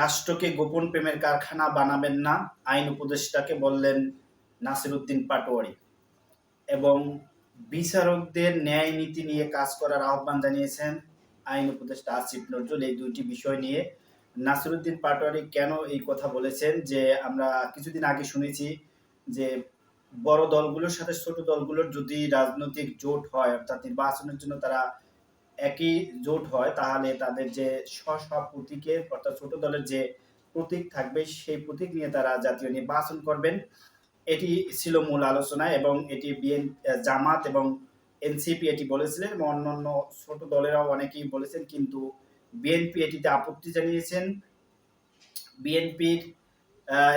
রাষ্ট্রকে গোপন প্রেমের কারখানা বানাবেন না, আইন উপদেষ্টাকে বললেন নাসিরুদ্দিন পাটোয়ারি। এবং বিচারকদের ন্যায় নীতি নিয়ে কাজ করার আহ্বান জানিয়েছেন আইন উপদেষ্টা আসিফ নজরুল এই দুইটি বিষয় নিয়ে। নাসিরুদ্দিন পাটোয়ারি কেন এই কথা বলেছেন যে আমরা কিছুদিন আগে শুনেছি যে বড় দলগুলোর সাথে ছোট দলগুলোর যদি রাজনৈতিক জোট হয় অর্থাৎ নির্বাচনের জন্য তারা একই জোট হয়, তাহলে তাদের যে স্ব অর্থাৎ ছোট দলের যে প্রতীক থাকবে, সেই প্রতীক নিয়ে তারা জাতীয় নির্বাচন করবেন। এটি ছিল মূল আলোচনা এবং এটি বিএন জামাত এবং এনসিপি এটি বলেছিলেন এবং অন্যান্য ছোট দলেরাও অনেকেই বলেছেন, কিন্তু বিএনপি এটিতে আপত্তি জানিয়েছেন। বিএনপির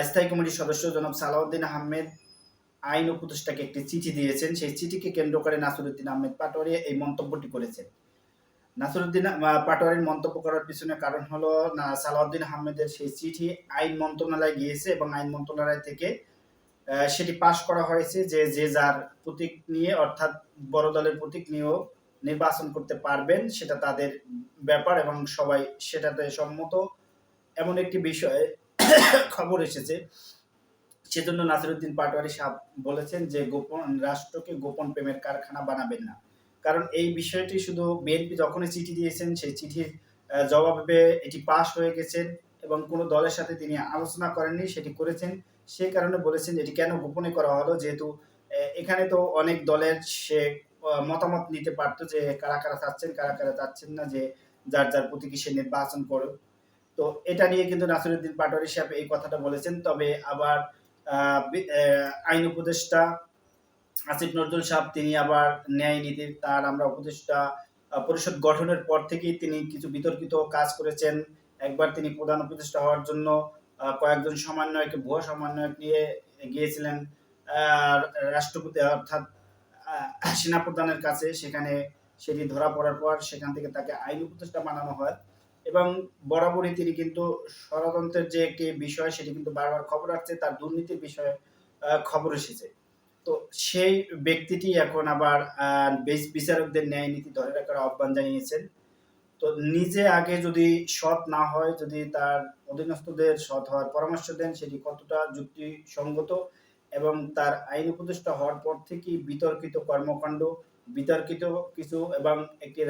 স্থায়ী কমিটির সদস্য জনাব সালাউদ্দিন আহমেদ আইন উপদেষ্টাকে একটি চিঠি দিয়েছেন। সেই চিঠিকে কেন্দ্র করে নাসিরুদ্দিন আহমেদ পাটোয়ারি এই মন্তব্যটি করেছেন। নাসিরুদ্দিন পাটোয়ারির মন্তব্য করার পিছনে কারণ হলো সালাউদ্দিন আহমেদের সেই চিঠি আইন মন্ত্রণালয়ে গিয়েছে এবং আইন মন্ত্রণালয় থেকে সেটি পাশ করা হয়েছে যে যে যার প্রতীক নিয়ে, অর্থাৎ বড় দলের প্রতীক নিয়েও নির্বাচন করতে পারবেন, সেটা তাদের ব্যাপার এবং সবাই সেটাতে সম্মত। এমন একটি বিষয়ে খবর এসেছে। সেজন্য নাসিরুদ্দিন পাটোয়ারি সাহেব বলেছেন যে গোপন রাষ্ট্রকে গোপন প্রেমের কারখানা বানাবেন না। কারণ এই বিষয়টি শুধু বিএনপি যখনই চিঠি দিয়েছেন, সেই চিঠির জবাবে এটি পাশ হয়ে গেছেন এবং কোনো দলের সাথে তিনি আলোচনা করেননি, সেটি করেছেন। সেই কারণে বলেছেন এটি কেন গোপনে করা হলো, যেহেতু এখানে তো অনেক দলের সে মতামত নিতে পারতো যে কারা কারা চাচ্ছেন, কারা কারা চাচ্ছেন না, যে যার যার প্রতীকী সে নির্বাচন করুক। তো এটা নিয়ে কিন্তু নাসিরুদ্দিন পাটোয়ারি সাহেব এই কথাটা বলেছেন। তবে আবার আইন উপদেষ্টা আসিফ নজরুল সাহেব, তিনি আবার ন্যায় নীতির তার আমরা উপদেষ্টা পরিষদ গঠনের পর থেকেই তিনি কিছু বিতর্কিত কাজ করেছেন। একবার তিনি প্রধান উপদেষ্টা হওয়ার জন্য কয়েকজন সমন্বয়কে, ভুয়া সমন্বয়ক নিয়ে গিয়েছিলেন রাষ্ট্রপতি অর্থাৎ সেনাপ্রধানের কাছে। সেখানে সেটি ধরা পড়ার পর সেখান থেকে তাকে আইন উপদেষ্টা বানানো হয় এবং বরাবরই তিনি কিন্তু ষড়যন্ত্রের যে একটি বিষয়, সেটি কিন্তু বারবার খবর আসছে, তার দুর্নীতির বিষয়ে খবর এসেছে। তো সেই ব্যক্তিটি এখন আবার বিচারকদের ন্যায় নীতি ধরে রাখার আহ্বান জানিয়েছেন। তো নিজে আগে যদি সৎ না হয়, যদি তার অধীনস্থদের সৎ হওয়ার পরামর্শ দেন, সেটি কতটা যুক্তিসঙ্গত এবং তার আইন উপদেষ্টা হওয়ার পর থেকেই বিতর্কিত কর্মকাণ্ড, বিতর্কিত কিছু এবং একটি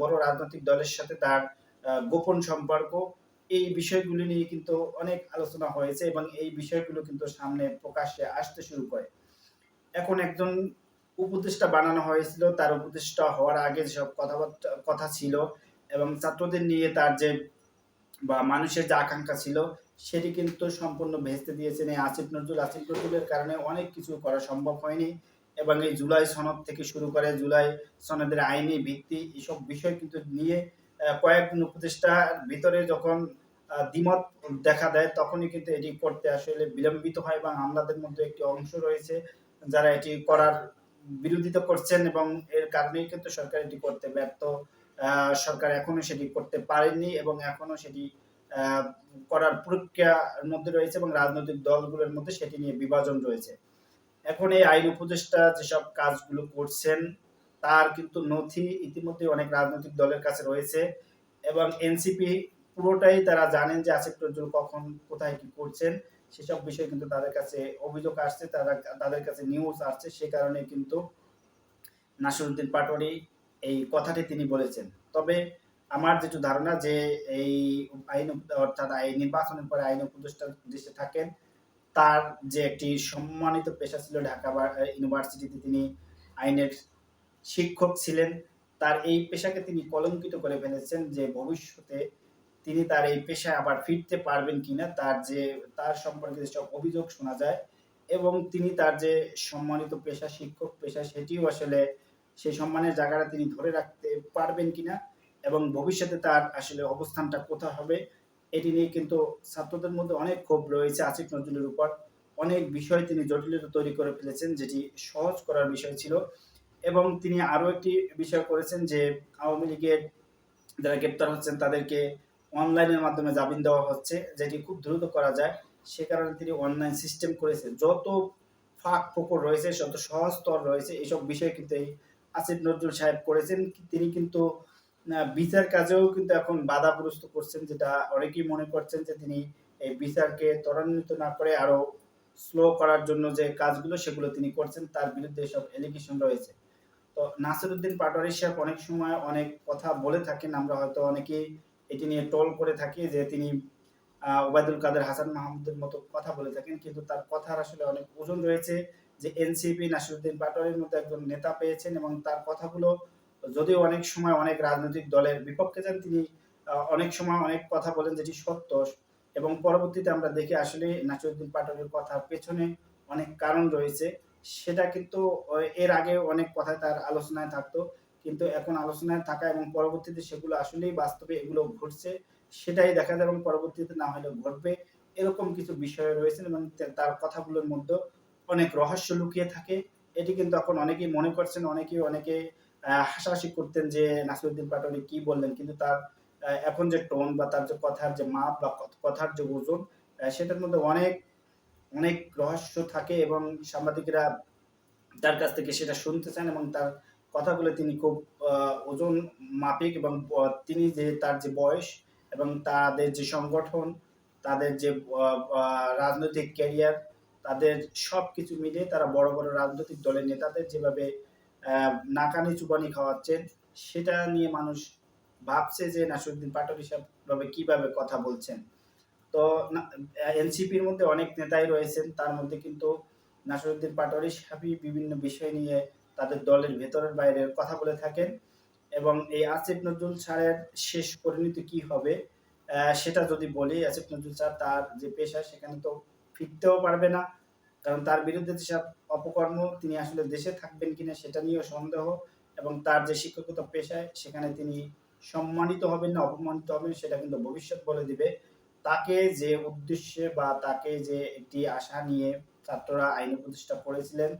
বড় রাজনৈতিক দলের সাথে তার গোপন সম্পর্ক, এই বিষয়গুলি নিয়ে কিন্তু অনেক আলোচনা হয়েছে এবং এই বিষয়গুলো কিন্তু সামনে প্রকাশ্যে আসতে শুরু করে। এখন একজন উপদেষ্টা বানানো হয়েছিল, তার উপদেষ্টা হওয়ার আগে যেসব কথাবার্তা, কথা ছিল এবং ছাত্রদের নিয়ে তার যে বা মানুষের যে আকাঙ্ক্ষা ছিল, সেটি কিন্তু সম্পূর্ণ ভেস্তে দিয়েছেন এই আসিফ নজরুল। আসিফ নজরুলের কারণে অনেক কিছু করা সম্ভব হয়নি এবং এই জুলাই সনদ থেকে শুরু করে জুলাই সনদের আইনি ভিত্তি এসব বিষয় কিন্তু নিয়ে কয়েকজন উপদেষ্টার ভিতরে যখন দ্বিমত দেখা দেয়, তখনই কিন্তু এটি করতে আসলে বিলম্বিত হয় এবং আমলাদের মধ্যে একটি অংশ রয়েছে। যারা এটি করার বিরোধিতা করছেন এবং এর কারণেই কিন্তু সরকার এটি করতে ব্যর্থ সরকার এখনও সেটি করতে পারেনি এবং এখনও সেটি করার প্রক্রিয়ার মধ্যে রয়েছে এবং রাজনৈতিক দলগুলোর মধ্যে সেটি নিয়ে বিভাজন রয়েছে। এখন এই আইন উপদেষ্টা যেসব কাজগুলো করছেন, তার কিন্তু নথি ইতিমধ্যে অনেক রাজনৈতিক দলের কাছে রয়েছে এবং এনসিপি পুরোটাই তারা জানেন যে আসিফ নজরুল কখন কোথায় কি করছেন। সেসব বিষয়ে কিন্তু তাদের কাছে অভিযোগ আসছে, তারা তাদের কাছে নিউজ আসছে, সে কারণে কিন্তু নাসিরুদ্দিন পাটোয়ারি এই কথাটি তিনি বলেছেন। তবে আমার যেটু ধারণা যে এই আইন অর্থাৎ আইন নির্বাচনের পরে আইন উপদেষ্টা দেশে থাকেন, তার যে একটি সম্মানিত পেশা ছিল ঢাকা ইউনিভার্সিটিতে তিনি আইনের শিক্ষক ছিলেন, তার এই পেশাকে তিনি কলঙ্কিত করে ফেলেছেন যে ভবিষ্যতে তিনি তার এই পেশায় আবার ফিরতে পারবেন কিনা তার যে, তার সম্পর্কে যেসব অভিযোগ শোনা যায় এবং তিনি তার যে সম্মানিত পেশা, শিক্ষক পেশা, সেটিও আসলে সেই সম্মানের জায়গাটা তিনি ধরে রাখতে পারবেন কিনা এবং ভবিষ্যতে তার আসলে অবস্থানটা কোথায় হবে, এটি নিয়ে কিন্তু ছাত্রদের মধ্যে অনেক ক্ষোভ রয়েছে আসিফ নজরুলের উপর। অনেক বিষয় তিনি জটিলতা তৈরি করে ফেলেছেন যেটি সহজ করার বিষয় ছিল এবং তিনি আরও একটি বিষয় করেছেন যে আওয়ামী লীগের যারা গ্রেপ্তার হচ্ছেন তাদেরকে অনলাইনের মাধ্যমে জামিন দেওয়া হচ্ছে, যেটি খুব দ্রুত করা যায়। সে কারণে তিনি অনলাইন সিস্টেম করেছেন। যত ফাঁক ফোকর রয়েছে, যত সহজ স্তর রয়েছে এইসব বিষয় কিন্তু এই আসিফ নজরুল সাহেব করেছেন। তিনি কিন্তু বিচার কাজেও কিন্তু এখন বাধাগ্রস্ত করছেন, যেটা অনেকেই মনে করছেন যে তিনি এই বিচারকে ত্বরান্বিত না করে আরও স্লো করার জন্য যে কাজগুলো, সেগুলো তিনি করছেন, তার বিরুদ্ধে সব এলিগেশন রয়েছে। তো নাসিরুদ্দিন পাটোয়ারি সাহেব অনেক সময় অনেক কথা বলে থাকেন। আমরা হয়তো অনেকেই এটি নিয়ে টোল করে থাকি যে তিনি ওবায়দুল কাদের, হাসান মাহমুদের মতো কথা বলে থাকেন। কিন্তু তার কথার আসলে অনেক ওজন রয়েছে যে এনসিপি, নাসিরুদ্দিন পাটোয়ারির মতো একজন নেতা পেয়েছেন এবং তার কথাগুলো যদিও অনেক সময় অনেক রাজনৈতিক দলের বিপক্ষে যান, তিনি অনেক সময় অনেক কথা বলেন যেটি সত্য। এবং পরবর্তীতে আমরা দেখি আসলে নাসিরুদ্দিন পাটোয়ারির কথার পেছনে অনেক কারণ রয়েছে। সেটা কিন্তু, এর আগে অনেক কথায় তার আলোচনায় থাকতো কিন্তু এখন আলোচনায় থাকা এবং পরবর্তীতে সেগুলো আসলেই বাস্তবে এগুলো ঘটছে, সেটাই দেখা যায় এবং পরবর্তীতে না হলেও ঘটবে, এরকম কিছু বিষয় রয়েছে এবং তার কথাগুলোর মধ্যে অনেক রহস্য লুকিয়ে থাকে। এটি কিন্তু এখন অনেকেই মনে করছেন, অনেকেই অনেকে হাসাহাসি করতেন যে নাসিরুদ্দিন পাটোয়ারি কি বললেন, কিন্তু তার এখন যে টোন বা তার যে কথার যে মাপ বা কথার যে ওজন সেটার মধ্যে অনেক অনেক রহস্য থাকে এবং সাংবাদিকরা তার কাছ থেকে সেটা শুনতে চান এবং তার কথাগুলো তিনি খুব ওজন মাফিক এবং তিনি যে তার যে বয়স এবং তাদের যে সংগঠন, তাদের যে রাজনৈতিক ক্যারিয়ার, তাদের সব কিছু মিলিয়ে তারা বড় বড় রাজনৈতিক দলের নেতাদের যেভাবে নাকানি চুবানি খাওয়াচ্ছেন, সেটা নিয়ে মানুষ ভাবছে যে নাসিরুদ্দিন পাটোয়ারি সাহেব কীভাবে কথা বলছেন। তো এনসিপির মধ্যে অনেক নেতাই রয়েছেন, তার মধ্যে কিন্তু নাসিরুদ্দিন পাটোয়ারি সাহেবই বিভিন্ন বিষয় নিয়ে তাদের দলের ভেতরের বাইরের কথা বলে থাকেন এবং এই আসিফ নজরুল স্যারের শেষ পরিণতি কি হবে সেটা যদি বলি, আসিফ নজরুল স্যার তার যে পেশা সেখানে তো ফিরতেও পারবে না। কারণ তার বিরুদ্ধে যেসব অপকর্ম তিনি আসলে দেশে থাকবেন কিনা সেটা নিয়েও সন্দেহ এবং তার যে শিক্ষকতা পেশায় সেখানে তিনি সম্মানিত হবেন না, অপমানিত হবেন, সেটা কিন্তু ভবিষ্যৎ বলে দিবে। তাকে যে উদ্দেশ্যে বা তাকে যে একটি আশা নিয়ে ছাত্ররা আইন প্রতিষ্ঠা করেছিলেন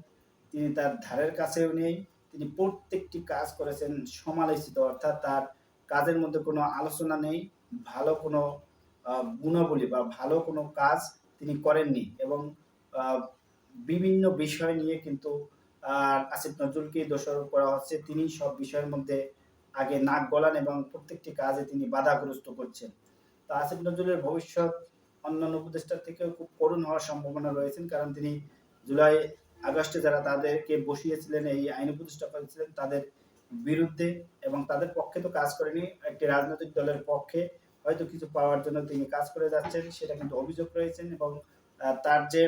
তিনি তার ধারের কাছেও নেই। তিনি প্রত্যেকটি কাজ করেছেন সমালোচিত, অর্থাৎ তার কাজের মধ্যে কোনো আলোচনা নেই, ভালো কোনো গুণাবলী বা ভালো কোনো কাজ তিনি করেননি এবং বিভিন্ন বিষয় নিয়ে কিন্তু আসিফ নজরুলকে দোষারোপ করা হচ্ছে। তিনি সব বিষয়ের মধ্যে আগে নাক গলান এবং প্রত্যেকটি কাজে তিনি বাধাগ্রস্ত করছেন। তো আসিফ নজরুলের ভবিষ্যৎ অন্যান্য উপদেষ্টার থেকেও খুব করুণ হওয়ার সম্ভাবনা রয়েছেন কারণ তিনি জুলাই আগস্টে যারা তাদেরকে বসিয়েছিলেন, এই আইন উপদেষ্টা করেছিলেন, তাদের বিরুদ্ধে এবং তাদের পক্ষে তো কাজ করেনি, একটি রাজনৈতিক দলের পক্ষে হয়তো কিছু পাওয়ার জন্য তিনি কাজ করে যাচ্ছেন, সেটা কিন্তু অভিযোগ রয়েছেন এবং তার যে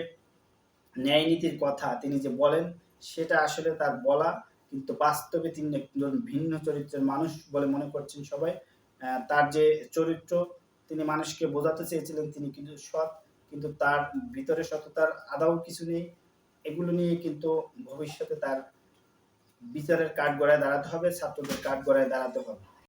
ন্যায় নীতির কথা তিনি যে বলেন, সেটা আসলে তার বলা কিন্তু বাস্তবে তিনি একজন ভিন্ন চরিত্রের মানুষ বলে মনে করছেন সবাই। তার যে চরিত্র তিনি মানুষকে বোঝাতে চেয়েছিলেন, তিনি কিন্তু সৎ, কিন্তু তার ভিতরে সততার আদাও কিছু নেই। এগুলো নিয়ে কিন্তু ভবিষ্যতে তার বিচারের কাঠ গড়ায় দাঁড়াতে হবে, ছাত্রদের কাঠ গড়ায় দাঁড়াতে হবে।